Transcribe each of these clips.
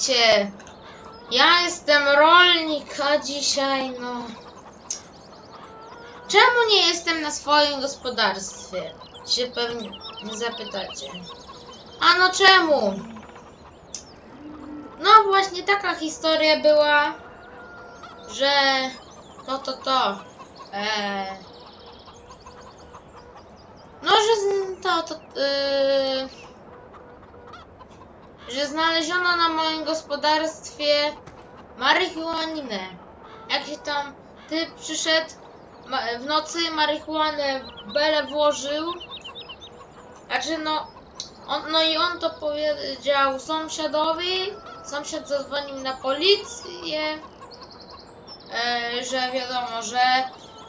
Witajcie! Ja jestem rolnik, a dzisiaj no... Czemu nie jestem na swoim gospodarstwie? Się pewnie zapytacie. A no czemu? No właśnie taka historia była, że to to to. Eee, no, że to to. Yy, że znaleziono na moim gospodarstwie marihuaninę. Jak się tam ty przyszedł w nocy marihuanę w belę włożył. Znaczy no, on, no i on to powiedział sąsiadowi. Sąsiad zadzwonił na policję, e, że wiadomo, że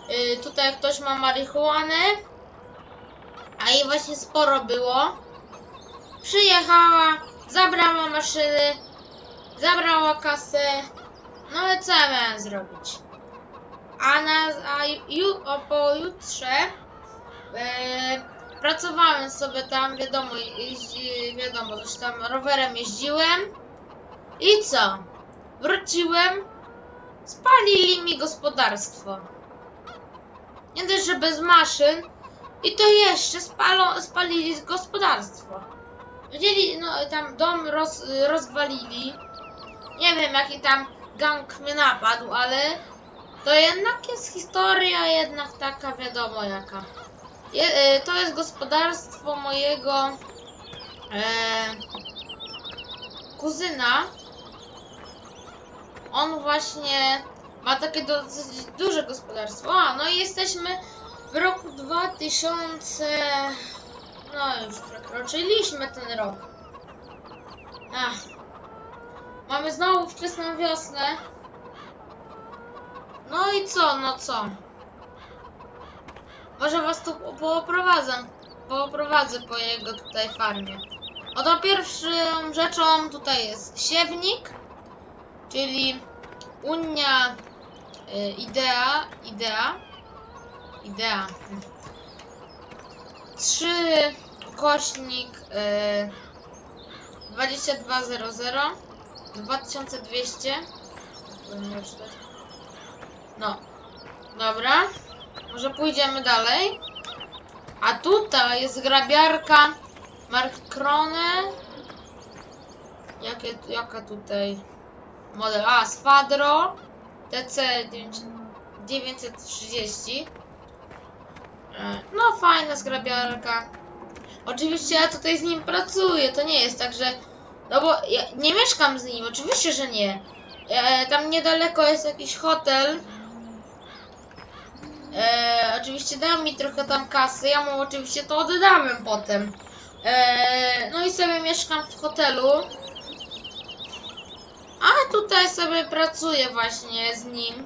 y, tutaj ktoś ma marihuanę, a jej właśnie sporo było. Przyjechała, zabrała maszyny, zabrała kasę. No ale co ja miałem zrobić? A, na, a ju, o pojutrze e, pracowałem sobie tam, wiadomo, jeździ, wiadomo, tam rowerem jeździłem. I co? Wróciłem, spalili mi gospodarstwo. Nie dość, że bez maszyn, i to jeszcze spalo, spalili gospodarstwo. Wzięli, no tam dom roz, rozwalili. Nie wiem jaki tam gang mnie napadł, ale to jednak jest historia jednak taka wiadomo jaka. Je, e, to jest gospodarstwo mojego e, kuzyna. On właśnie ma takie dosyć duże gospodarstwo. A, no i jesteśmy w roku 2000. No już przekroczyliśmy ten rok. Ach. Mamy znowu wczesną wiosnę. No i co, no co? Może was tu pooprowadzę. Pooprowadzę po jego tutaj farmie. Oto pierwszą rzeczą tutaj jest siewnik, czyli Unia y, Idea, Idea, Idea. 3 kośnik y, 2200 2200 Powinno czytać. No, dobra. Może pójdziemy dalej. A tutaj jest grabiarka Mark Krone. Jakie, jaka tutaj model? A, Spadro TC 930. No, fajna zgrabiarka. Oczywiście ja tutaj z nim pracuję, to nie jest tak, że... No bo ja nie mieszkam z nim, oczywiście, że nie. E, tam niedaleko jest jakiś hotel. E, oczywiście dał mi trochę tam kasy, ja mu oczywiście to oddałem potem. E, no i sobie mieszkam w hotelu. A tutaj sobie pracuję właśnie z nim.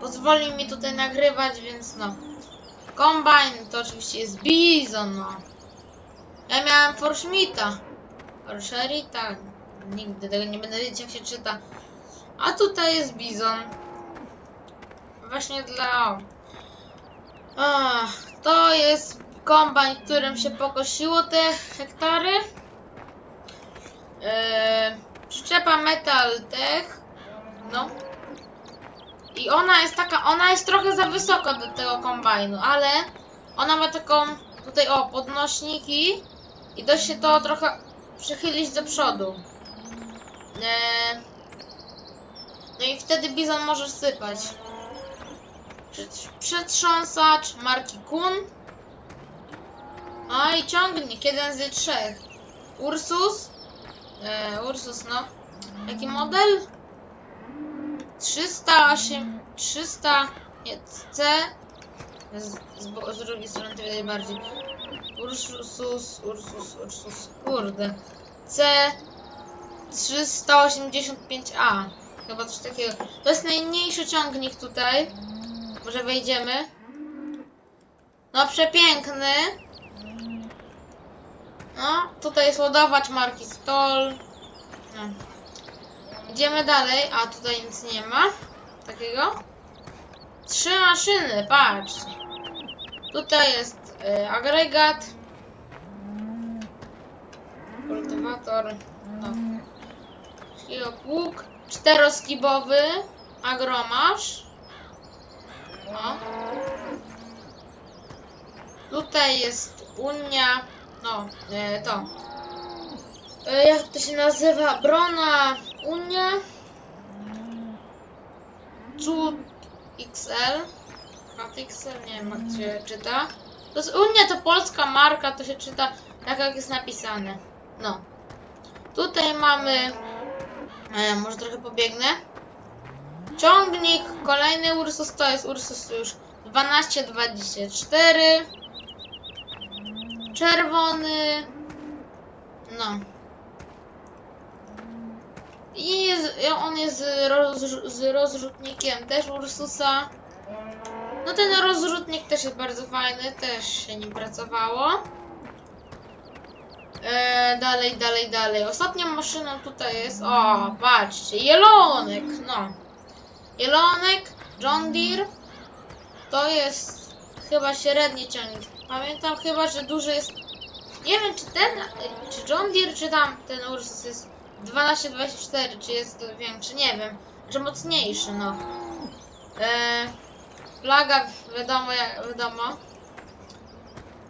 Pozwolił mi tutaj nagrywać, więc no. Kombine to oczywiście jest Bizon, no. Ja miałem Forschmita. Forscherita. Nigdy tego nie będę wiedzieć jak się czyta. A tutaj jest Bizon. Właśnie dla... Ach, to jest kombajn, którym się pokosiło te hektary. Eee, przyczepa Metal Tech. No. I ona jest taka, ona jest trochę za wysoko do tego kombajnu, ale ona ma taką tutaj o podnośniki i da się to trochę przychylić do przodu. Eee, no i wtedy bizon może sypać. Przet- Przetrząsacz marki Kun. A i ciągnik, jeden z trzech. Ursus. E, Ursus, no. Jaki model? 308, 300, nie, C. Z, z, z drugiej strony to widać bardziej. Ursus, Ursus, Ursus, kurde. C 385A. Chyba coś takiego. To jest najmniejszy ciągnik tutaj. Może wejdziemy. No przepiękny. No, tutaj jest ładowacz marki Stoll. No. Idziemy dalej, a tutaj nic nie ma. Takiego. Trzy maszyny, patrzcie. Tutaj jest y, agregat. Kultywator. No. takiego pług czteroskibowy, agromasz. No. Tutaj jest Unia, no, e, to. E, jak to się nazywa? Brona Unia. Cud XL. Cud XL, nie wiem jak się czyta. To jest to polska marka, to się czyta tak jak jest napisane. No. Tutaj mamy. E, może trochę pobiegnę. Ciągnik, kolejny Ursus to jest Ursus już 1224. Czerwony. No. I jest, on jest z, roz, z rozrzutnikiem też Ursusa. No ten rozrzutnik też jest bardzo fajny, też się nim pracowało. E, dalej, dalej, dalej. Ostatnią maszyną tutaj jest. O, patrzcie, jelonek, no. Jelonek, John Deere. To jest chyba średni ciągnik. Pamiętam chyba, że duży jest. Nie wiem, czy ten, czy John Deere, czy tam ten Ursus jest 1224, czy jest większy, nie wiem. Czy mocniejszy, no. E, flaga, wiadomo, jak wiadomo.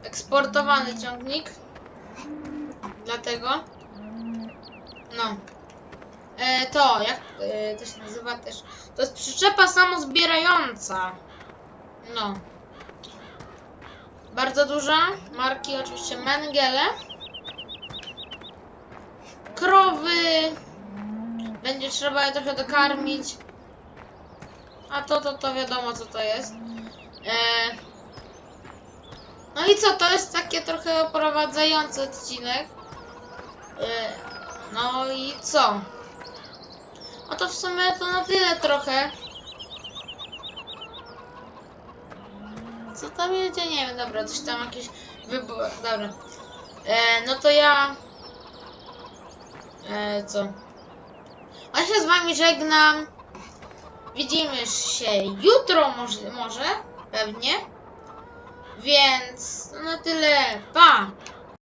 Eksportowany ciągnik. Dlatego. No. E, to, jak e, to się nazywa też? To jest przyczepa samozbierająca. No. Bardzo duża. Marki oczywiście Mengele. Krowy. Będzie trzeba je trochę dokarmić. A to, to, to wiadomo co to jest. E, no i co, to jest takie trochę oprowadzający odcinek. E, no i co? No to w sumie to na tyle trochę. Co tam jedzie? Nie wiem, dobra, coś tam jakieś wybór. Dobra. E, no to ja. E, co? Ja się z wami żegnam. Widzimy się jutro, może, może pewnie. Więc na tyle. Pa!